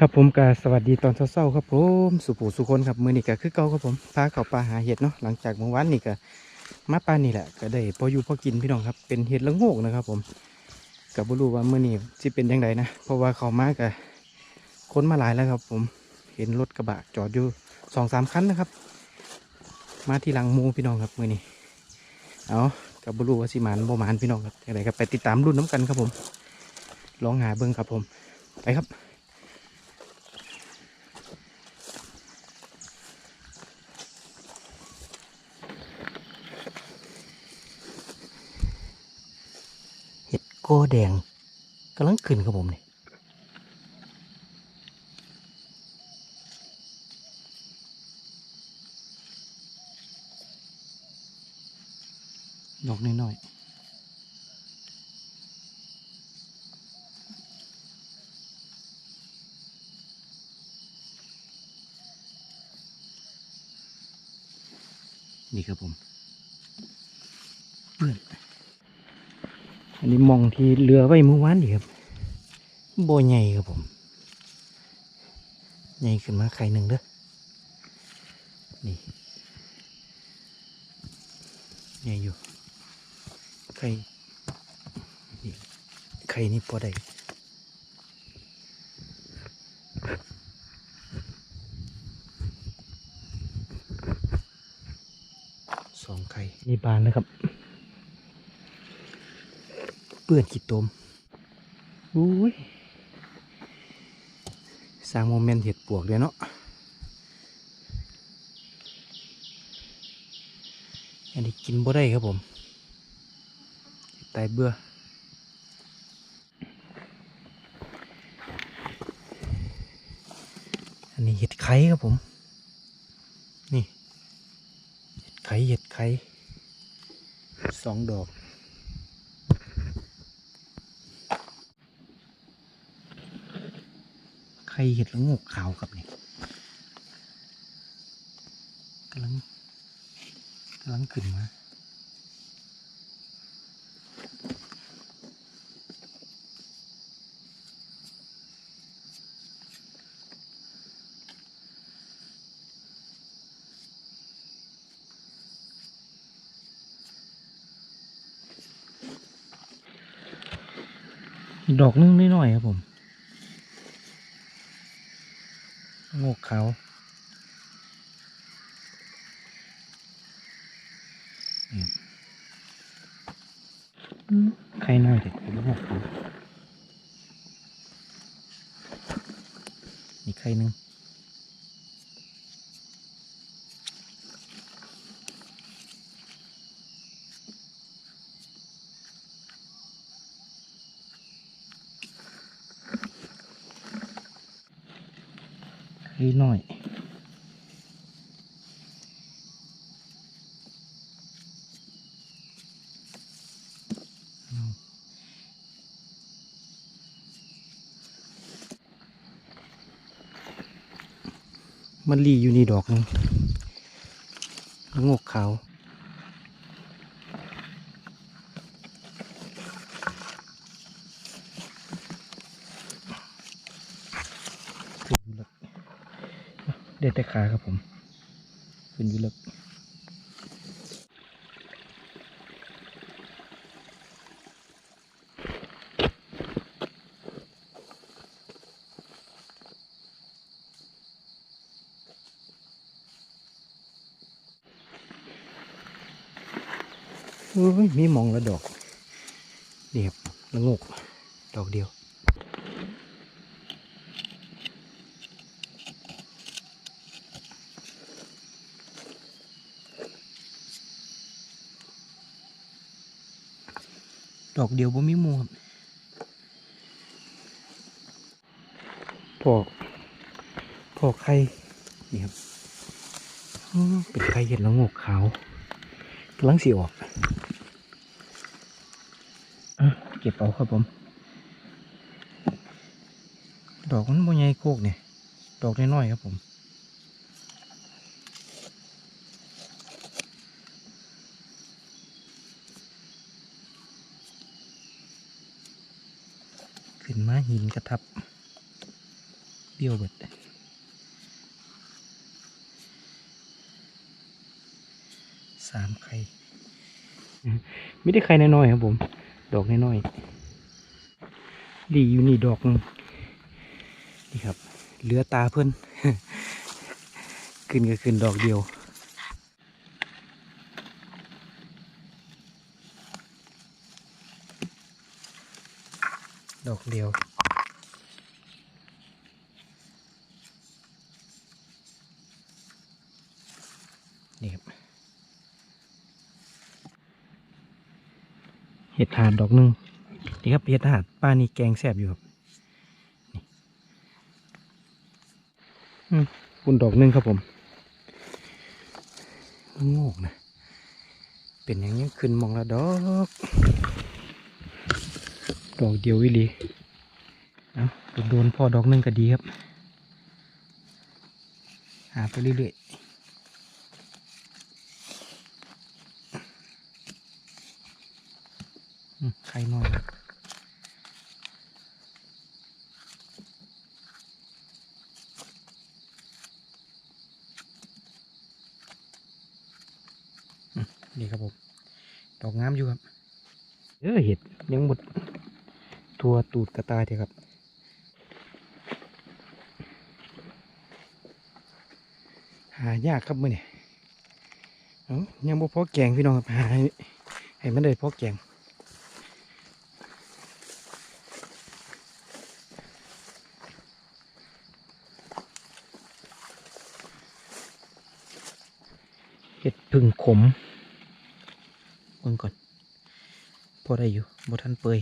ครับผมก็สวัสดีตอนเช้าๆครับผมสุปูสุคนครับมือนี่ก็คือเก่าครับผมพาเขาป่าหาเห็ดเนาะหลังจากเมื่อวานนี่ก็มาป่านี่แหละก็ได้พออยู่พอกินพี่น้องครับเป็นเห็ดละโงกนะครับ ผมก็บ่รู้ว่ามือนี้สิเป็นยังไงนะเพราะว่าเขามาก็คนมาหลายแล้วครับ ผมเห็นรถกระบะจอดอยู่สองสามคันนะครับ มาที่หลังมูพี่น้องครับมือนี้เอาก็บ่รู้ว่าสิมานบ่มานพี่น้องครับยังไงก็ไปติดตามรุ่นน้ำกันครับผม ลองหาเบิ่งครับผมไปครับ เห็ดโก แดงกำลังขึ้นครับผมนี่ดอกน้อยๆนี่ครับผมเพื่อน นนี้มองที่เรือไว้เมื่อวานนี่ครับโบใหญ่ครับผมใหญ่ขึ้นมาไข่หนึ่งเด้อนี่ใหญ่อยู่ไข่ไข่นี่พอได้สองไข่นี่บานนะครับ เปื้อนขีดตมอุ้ยสร้างโมเมนต์เห็ดปวกเลยเนาะอันนี้กินบ่ได้ครับผมตายเบื่ออันนี้เห็ดไข่ครับผม นี่ เห็ดไข่เห็ดไข่สองดอก ข่เห็ดละงกขาวครับนี่กำลังกำลังขึ้นมาดอกนึงน้อยๆครับผม โงูกขา ใครับอืมไข่น้อยเด็ดเป็นกนี่ไข่หนึ่ง ไข่น้อยมันรีอยู่นี่ดอกนึงงกขาวขึ้นอยู่เลิกเด็ด แต่ขาครับผม ขึ้นอยู่เลิกมีมองละดอกนี่ครับละงก ดอกเดียว ดอกเดียวบ่มีหมูครับพอกพอกไข่นี่ครับเป็นไข่เห็ดละโงกขาวกำลังสีออกอเก็บเอาครับผม ดอกมันบ่ใหญ่โคกเนี่ย ดอกน้อยๆครับผม ขึ้นมา หินกระทับ เบี้ยวเบิดสามไข่ไม่ได้ไข่น้อยๆครับผม ดอกน้อยๆดีอยู่นี่ดอกนี่ครับ เหลือตาเพื่อนขึ้นก็ขึ้นดอกเดียวดอกเดียว นี่ครับ เห็ ดหาดดอกหนึ่งนี่ครับเห็ดหาดป้านี่แกงแซบอยู่ครับอืมคุณดอกหนึ่งครับผมโงกนะ เป็นอย่างนี้ขึ้นมองละดอก ดอกเดียววิลีเอาโดนพอดอกหนึ่งก็ดีครับ หาไปเรื่อยๆอืม ไข่น้อย นี่ครับผม ดอกงามอยู่ครับ เออเห็ดยังหมด ทัวตูดกระตายเถอะครับหายากครับมื่อนี่เอ้ายังบ่พอแกงพี่น้องครับหาให้มันได้พอแกง เห็ดพึ่งขมเบิ่งก่อน พอได้อยู่บ่ทันเปย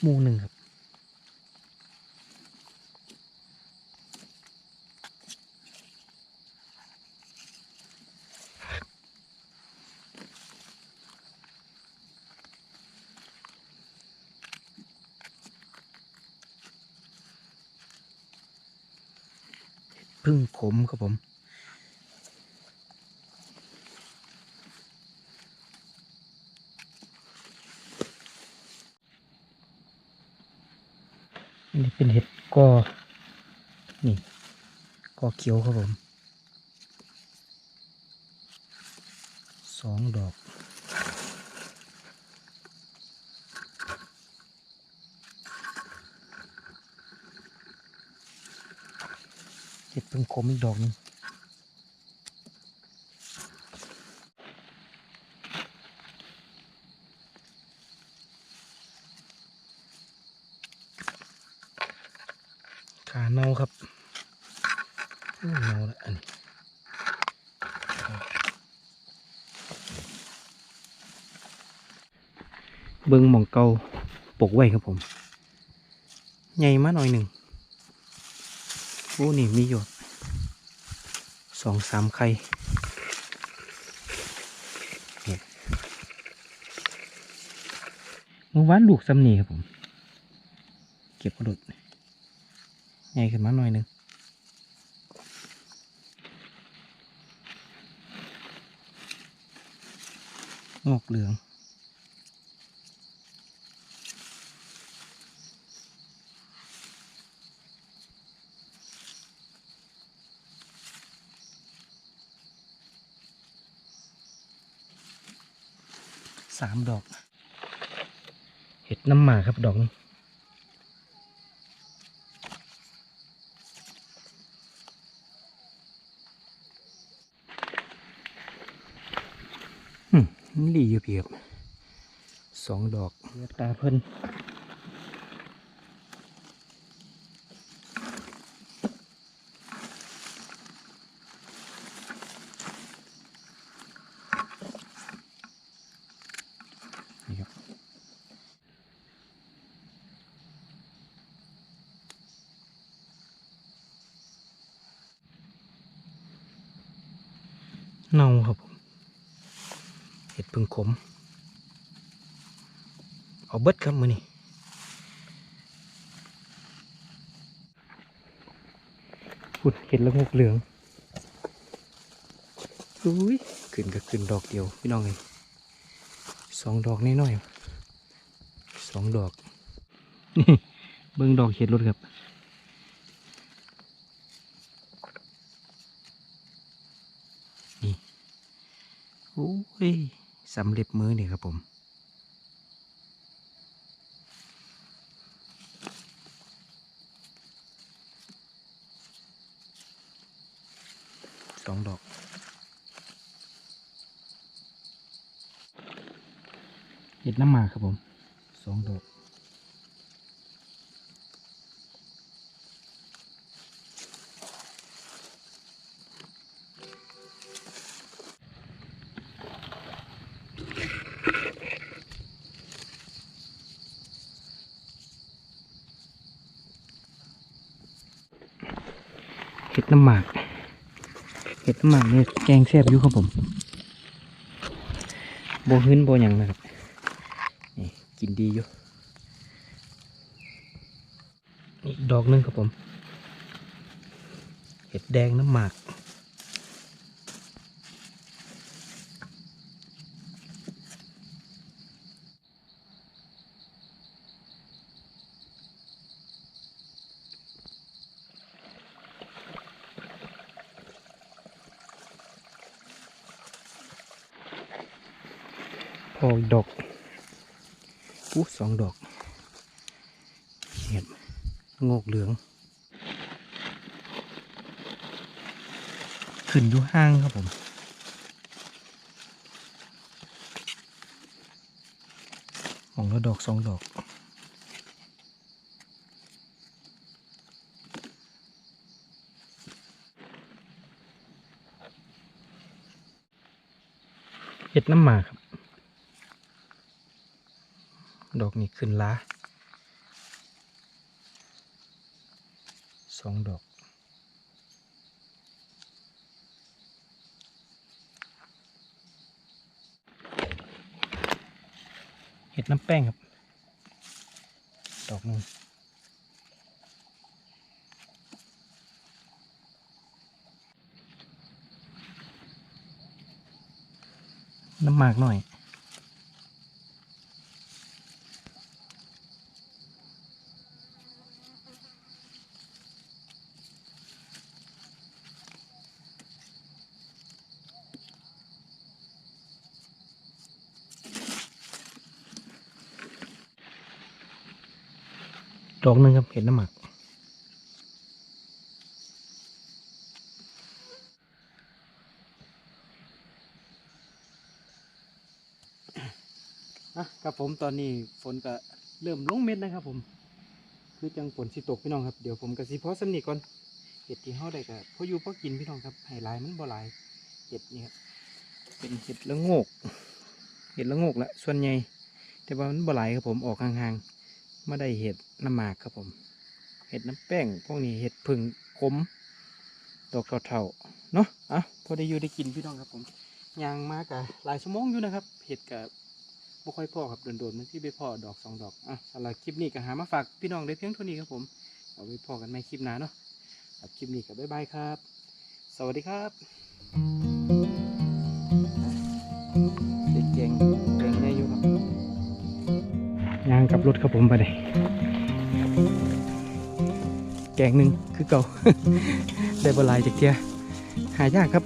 หมูหนึ่งครับ พึ่งขมครับผมนนี้เป็นเห็ดกอนี่กอเขียวครับผม สองดอก เห็ด พึ่งขมอีกดอกหนึงขาเน่าครับเน่าแล้วอันนี้เบิ้งหมองเกาปกไว้ครับผม ใหญ่มาหน่อยหนึ่งโอ้นี่มีหยด สองสามไข่เมื่อวานลูกสำนีครับผม เก็บกระดุดใหญ่ขึ้นมาหน่อยนึงงอกเหลืองามดอก เห็ดน้ำหมาครับดอกนึงอืมนี่ดีอยู่เพียบสองดอกเลือดตาเพิ่นนี่ เน่าครับผมเห็ดพึ่งขม เอาเบิดครับมือนี่พุดเห็ดละงกเหลืองอุ้ยขึ้นก็ขึ้นดอกเดียวพี่น้องเลยสองดอกน้อยๆสองดอกนี่เบิ้งดอกเห็ดรถครับ นี่ โอ้ยสำเร็จมือนี่ครับผม สองดอกเห็ดน้ำหมากครับผม สองดอก น้ำหมาก เห็ดน้ำหมากเนี่ยแกงแซ่บอยู่ครับผมโบหื้นโบหยังนะครับนี่กินดีอยู่นี่ดอกหนึงครับผม เห็ดแดงน้ำหมาก พ ออกดอกอู้สองดอกเห็ดโงกเหลือง ขึ้นอยู่ห้างครับผมมองแล้วดอกสองดอกเห็ดน้ำหมากครับ ดอกนี้ขึ้นล้าสองดอก เห็ดน้ำแป้งครับ ดอกหนึงน้ำหมากหน่อย ดอกหนึ่งครับเห็ดน้ำหมักอะครับผมตอนนี้ฝนก็เริ่มลงเม็ดนะครับผม คือจังฝนสิตกพี่น้องครับ เดี๋ยวผมก็สิเพาะสำนีก่อนเห็ดที่เฮาได้ก็พออยู่พอกินพี่น้องครับให้หลายมันบ่หลายเห็ดนี่ครับเป็นเห็ดละโงกเห็ดละโงกละส่วนใหญ่แต่ว่ามันบ่หลายครับผมออกห่างๆ มาได้เห็ดน้ำหมากครับผม เห็ดน้ำแป้งพวกนี้เห็ดผึ่งขมดอกเท่าๆเนาะอะพอได้อยู่ได้กินพี่น้องครับผมยางมากะหลายชั่วโมงอยู่นะครับเห็ดกับบ่ค่อยพอครับโดนๆมันที่ไปพอดอกสองดอกอะสำหรับคลิปนี้ก็หามาฝากพี่น้องได้เพียงเท่านี้ครับผมเอาไว้พอกันใหม่คลิปหน้าเนาะคลิปนี้ก็บ๊ายบายครับ สวัสดีครับ รถครับผมไปเลยแกงหนึ่งคือเก่า ได้บลายจากเทียหายากครับ